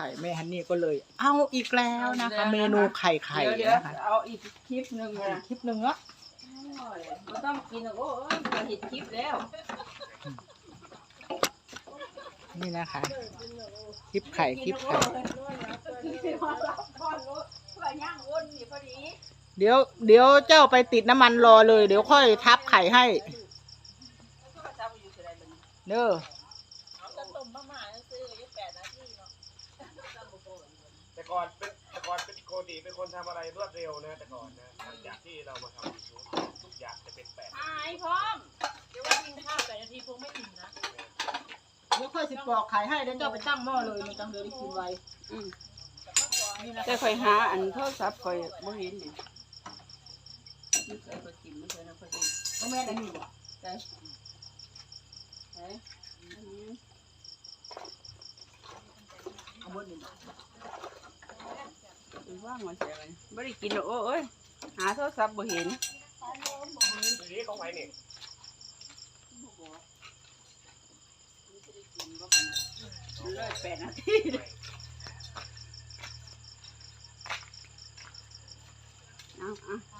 ไข่แม่ฮันนี่ก็เลย เอาอีกแล้วนะคะ เมนูไข่ไข่เดี๋ยวนะคะๆเอาอีกคลิปหนึ่งอีนะกคลิปหนึ่งละไม่ต้องกินหรอกโอ้ยเราเห็นคลิปแล้วนี่นะคะ คลิปไข่คลิปไข่ เดี๋ยวเดี๋ยวเจ้าไปติดน้ำมันรอเลย เดี๋ยวค่อยทับไข่ให้ เด้อ แต่ ก่อนเป็นแต่ก่อนเป็นโคดีเป็นคนทำอะไรรวดเร็วนะแต่ก่อนนะหลังจากที่เรามาทำยูทูบทุกอย่างจะเป็นแปดหายพร้อม เดี๋ยวว่ากินข้าวแต่นาทีคงไม่อิ่มนะเดี๋ยวค่อยสิปอกไข่ให้เดี๋ยวเจ้าไปตั้งหม้อเลยมันจังเดี๋ยวได้กินไวนี่นะแต่คอยหาอันโทรศัพท์คอยบ่เห็นนี่ไม่เคยคอยกินไม่เคยนะคอยกินก็แม่ได้นี่บ่เอ้ยอันนี้เอาหมดนี่บ่ ไปว่างไว้ใส่ไว้ไม่ได้กินหรอกโอ้ยหาโทรศัพท์บ่เห็นนี่ของไหนนี่เลยแปดนาทีเลยเอาเอา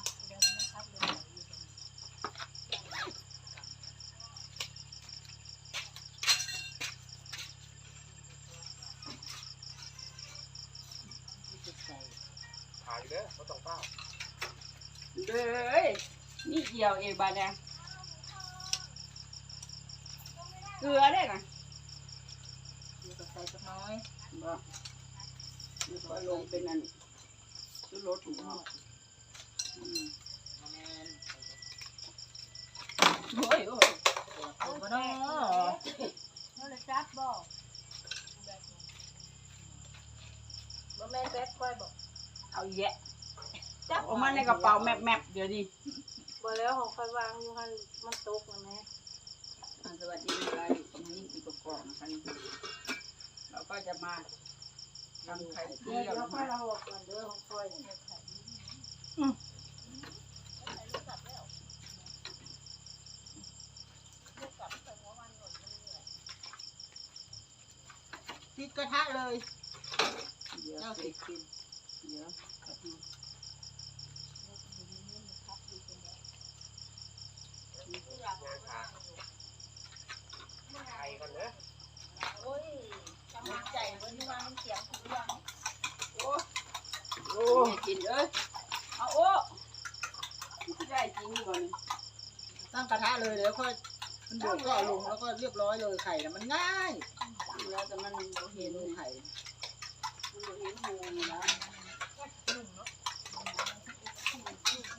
เด้อไม่ต้องเฝ้าเลยนี่เดียวเองบาดเนี่ยเกลือได้นะเดี๋ยวก็ใส่สักน้อยบ่เดี๋ยวก็ลงเป็นอันชุดรสถุงห่ออืมโอ้ยโอ้ย เอาบ่เนาะ นั่นเลยจับบอกบ่แม่แซ่บค่อยบอก เอาแยะจับออกมาในกระเป๋าแมบแมบๆเดี๋ยวนี้บ่แล้วของค่อยวางอยู่หันมันตกนะแม่อ่าสวัสดีค่ะอยู่กับนี่ปีกกอกนะคะนี่เราก็จะมาทำไข่เดี๋เจียวยวเดี๋ยวนะค่อยคะเราออกก่อนเด้อของค่อยเนี่ยติดกระทะเลย เดี๋ยวเจ้าสิสิกินเดี๋ยวแป๊บนึง งานขาไข่ก่อนเนอะ โอ้ยกำลังใจเพิ่นที่ว่ามันเสียงทุกอย่าง โอ้โอ้กินเอ้ยเอาโอ้ได้จริงก่อนนี่ ตั้งกระทะ เลยเดี๋ยวค่อยมันเดือดก็เอาลงแล้วก็เรียบร้อยเลยไข่น่ะมันง่ายแล้วแต่มันเมเห็นไข่มันบ่เห็นหูนี่นะ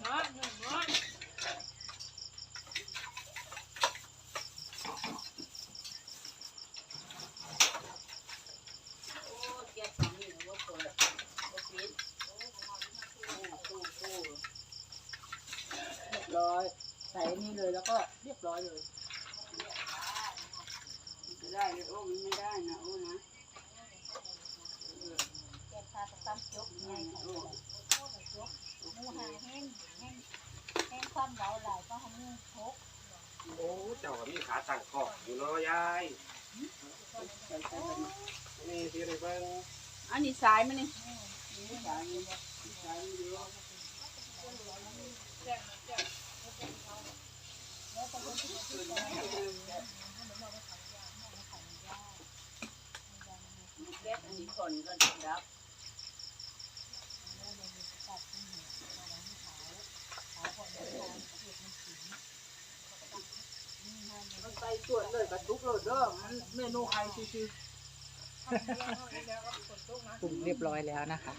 เนาะหนึ่งเนาะ โอ้แก๊สสองนี่บ่เปิดบ่ปิดโอ้ตู้ตู้ เรียบร้อย ใส่นี่เลยแล้วก็เรียบร้อยเลยจะได้เลยโอ้มันไม่ได้นะโอ้นะแกะขาตะตำจกไงโอ้หมูหาแห้งแห้งแห้งความเหลาหลายก็ทำให้ทกโอ้เจ้าก็มีขาตั้งคอกอยู่เนาะยายใส่ใส่ไปนะนี่สิได้เบิ่งอันนี้สายมันนี่นี่สายนี่สายนี่เยอะ แก๊สอันนี้ก่อนก็จะดับมันใส่ส่วนเลยกระทุกเลยเด้อมันเมนูไข่ชิวๆปรุงเรียบร้อยแล้วนะคะ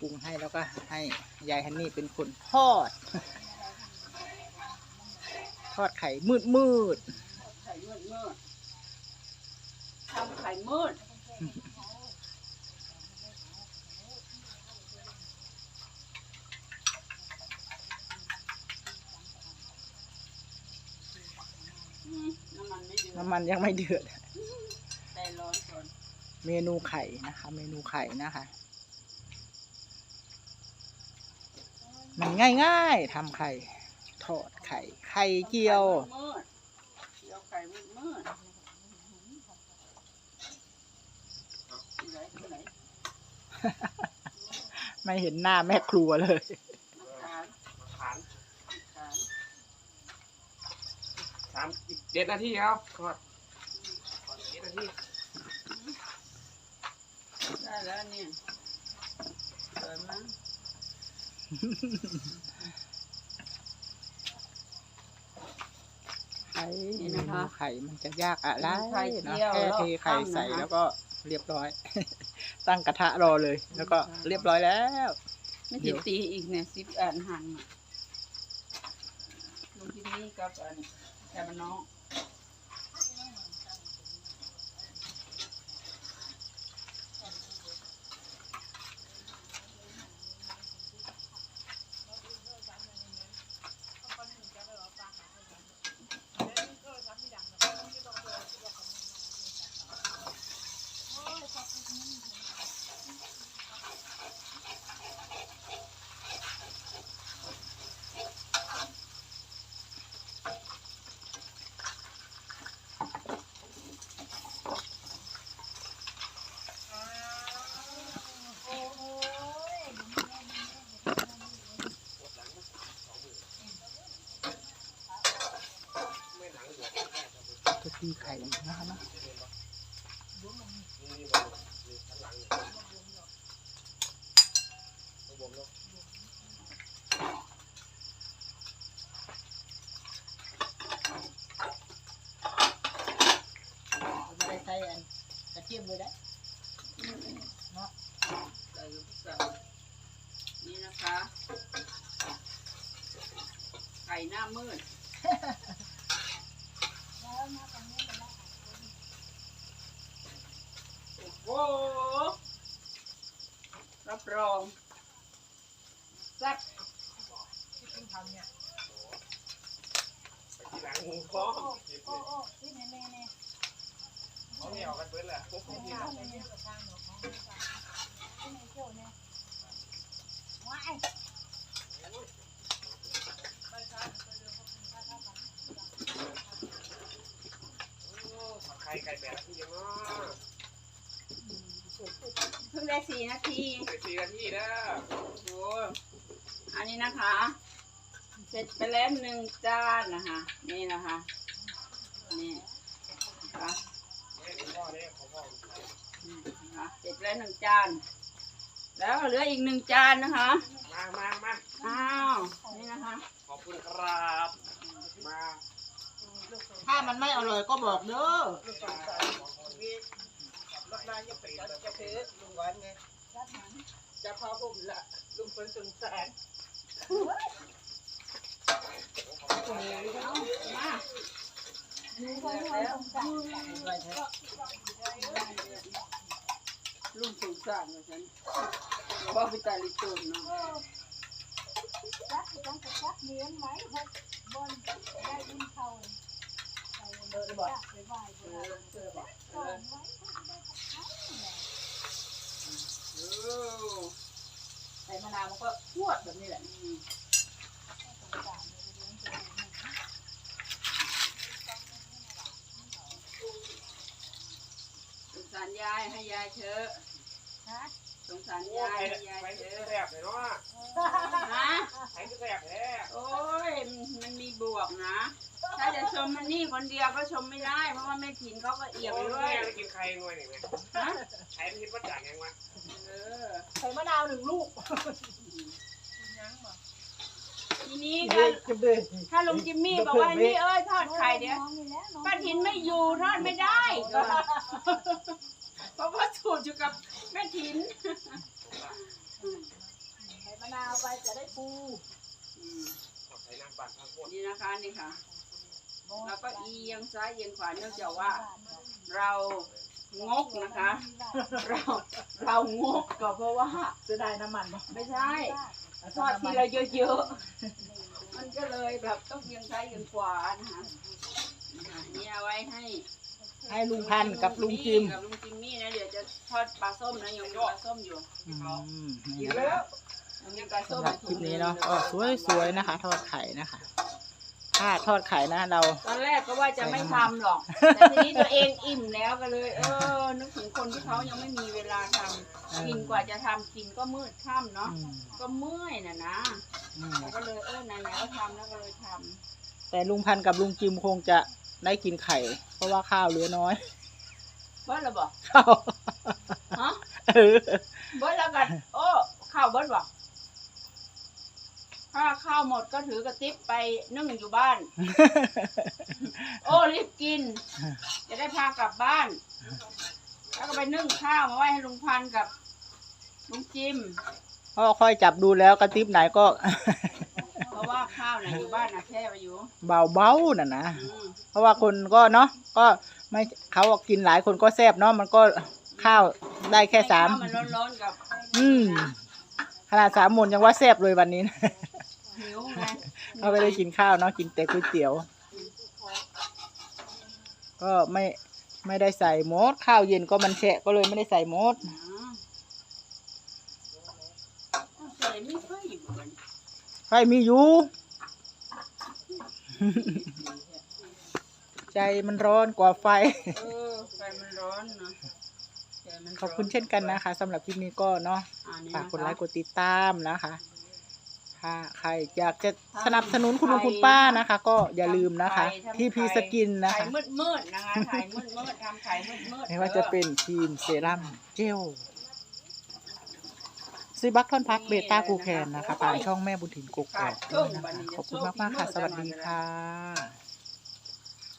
ปรุงให้แล้วก็ให้ยายฮันนี่เป็นคนทอด ทอดไข่มืดมืดไข่มืดมืดทำไข่มืดอืมน้ำมันไม่เดือดๆน้ำมันยังไม่เดือดแต่ร้อนก่อนเมนูไข่นะคะ เมนูไข่นะคะ มันง่ายๆทำไข่ ทอดไข่ ไข่เจียวมืดเจียวไข่มืดมืดตรงไหนไม่เห็นหน้าแม่ครัวเลยมะขามมาขานมะขามสามอีกเจ็ดนาทีครับทอดเจ็ดนาทีได้แล้วเนี่ยสวยมั้ง ไข่เมนูไข่มันจะยากอะไรไข่เนาะเจียวแค่เทไข่ใส่แล้วก็เรียบร้อย ตั้งกระทะรอเลย แล้วก็เรียบร้อยแล้วไม่ติดตีอีกเนี่ยสิบอันหั่นอะลุงที่นี่กับอันแค่มันน้อง ไม่หนังเหลือ จะตีไข่ นะคะเนาะนี่นี่มันนี่ข้างหลังเนี่ยข้างบนะได้ใส่อันกระเทียมเลยได้ใส่ลูกสาวนี่นะคะ ไก่หน้ามืด แล้วมาตรงนี้มันละ โอ้โห รับรองแซ่บไปที่หลังหมูพร้อมหยิบโอ้เลยโอ้ที่แน่แน่แน่เขาไม่เอากันเบิ้ลแหละพวกไม่นี้เอาเลยเนี่ยทางหนูของที่ไหนเที่ยวเนี่ยว้ายไข่ไก่แบบที่ยังเนาะ เพิ่ง ได้สี่นาทีไปสี่นาทีแล้วโอ้โหอันนี้นะคะ เสร็จไปแล้วหนึ่งจานนะคะ นี่นะคะ นี่นะคะเนี่ยพ่อเนี่ยของพ่อนี่นะคะเสร็จแล้วหนึ่งจาน แล้วเหลืออีกหนึ่งจานนะคะ มามามาอ้าว นี่นะคะ ขอบคุณครับ มา ถ้ามันไม่อร่อยก็บอกเด้อ รถนายจะไปจัดจะเทลุงวันไงรัดหนังจะพาผมละลุงเป็นสงสารเอามาดูคนที่เราสงสารลุงสงสารว่าฉันว่าไปตาลิตูนเนาะเออรัดต้องจะรัดเลี้ยงไหมพกบนได้ยินเขาใส่เบอร์บอกไปไหว้ เอ เบอ อ ร์ เออบอก ก่อนไว้เขาจะได้กับเขาเนี่ย เออ ใส่มะนาวมันก็พวดแบบนี้แหละ อืม สงสารเลยเลี้ยงตัวเองนะสงสารยายให้ยายเถอะฮะสงสารโอ้ยายไข่ให้ยายไข่เถก็อะแสบเลยเนาะฮะไข่ก็แสบแท้โอ้ยมันมีบวกนะ ถ้าจะชมมันนี่คนเดียวก็ชมไม่ได้ เพราะว่าแม่ถิ่นเขาก็เอียบโอ้ไปยด้วแม่ยได้กินไข่หน่วยหนึ่งไหมฮะไข่ไม่คิดว่าจากยังวะเออใส่มะนาวหนึ่งลูก ทีนี้เด็ถ้ากจะเดินถ้าลุงจิมมี่บอกว่านี่เอ้ยทอดไข่เดี๋ยวน้องนี่แหละน้องป้าถิ่นไม่อยู่ทอดไม่ได้เพราะว่าสูตรอยู่กับแม่ถิ่นใส่มะนาวไปจะได้ปูอืมขอใส่น้ำปั่นข้าวโพดนี่นะคะนี่ค่ะแล้วก็เอียงซ้ายเอียงขวาเนื่องจากว่าเรางกนะคะ เราเรางกก็เพราะว่าจะได้น้ำมันบ่ไม่ใช่ ทอดทีละเยอะๆ มันก็เลยแบบต้องเอียงซ้ายเอียงขวานะคะนะคะนี่เอาไว้ให้ให้ลุงพันธุ์กับลุงจิมกับลุงจิมมี่นะเดี๋ยวจะทอดปลาส้มนะยังมีปลาส้มอยู่อืมกินี่นนะแล้วคะยังมีปลาส้มสำหรับคลิปนี้เนาะก็สวยๆนะคะ ทอดไข่นะคะ ถ้าทอดไข่นะเรา ตอนแรกก็ว่าจะไม่ทำหรอก แต่ทีนี้ตัวเองอิ่มแล้วก็เลย เออ นึกถึงคนที่เขายังไม่มีเวลาทำกินกว่าจะทำกินก็มืดค่ำเนาะอืมก็เมื่อยน่ะนะอืมแล้วก็เลยเออไหนๆก็ทำแล้วก็เลยทแต่ลุงพันธุ์กับลุงจิมคงจะได้กินไข่ เพราะว่าข้าวเหลือน้อยำเบิร์ดแล้วบอกข้าวฮะเออเบิร์ดแล้วกันโอ้ข้าวเบิร์ดบอก ถ้าข้าวหมดก็ถือกระติบไปนึ่งอยู่บ้าน โอ้รีบกิน จะได้พากลับบ้าน แล้วก็ไปนึ่งข้าวมาไว้ให้ลุงพันธุ์กับลุงจิมก็ค่อยจับดูแล้วกระติบไหนก็ เพราะว่าข้าวน่ะอยู่บ้านน่ะแช่ไว้อยู่ เบาๆน่ะนะ อืมเพราะว่าคนก็เนาะก็ไม่เขากินหลายคนก็แซบเนาะมันก็ข้าวได้แค่สามให้ข้วมันร้อนๆกับอืมขนาดสามหมนยังว่าแซบเลยวันนี้นะ หิวไงเราไม่ได้กินข้าวเนาะกินแต่ก๋วยเตี๋ยว ก็ไม่ไม่ได้ใส่หมดข้าวเย็นก็มันแฉะก็เลยไม่ได้ใส่หมดอืมใส่ไม่ค่อยอยู่เหมือนไฟมีอยู่ ใจมันร้อนกว่าไฟ เออไฟมันร้อนนะใจมันร้นขอบคุณเช่นกันนะคะสำหรับคลิปนี้ก็เนาะอ่นี่ฝากกดนะคะไลค์กดติดตามนะคะถ้า ใครอยากจะสนับสนุนคุณลุงคุณป้านะคะ ก็อย่าลืมนะคะทำไข่ที่พีสกินนะไข่คะมืดมืดๆนะคะไข่มืดมืดๆทำไข่มืดมืดๆไม่ว่าจะเป็นครีมเซรั่มเจลซีบัคทอนพักเบต้ากูแคนนะคะผ่านช่องแม่บุญถิ่นกกอกด้วยนะคะขอบคุณมากๆค่ะ สวัสดีค่ะ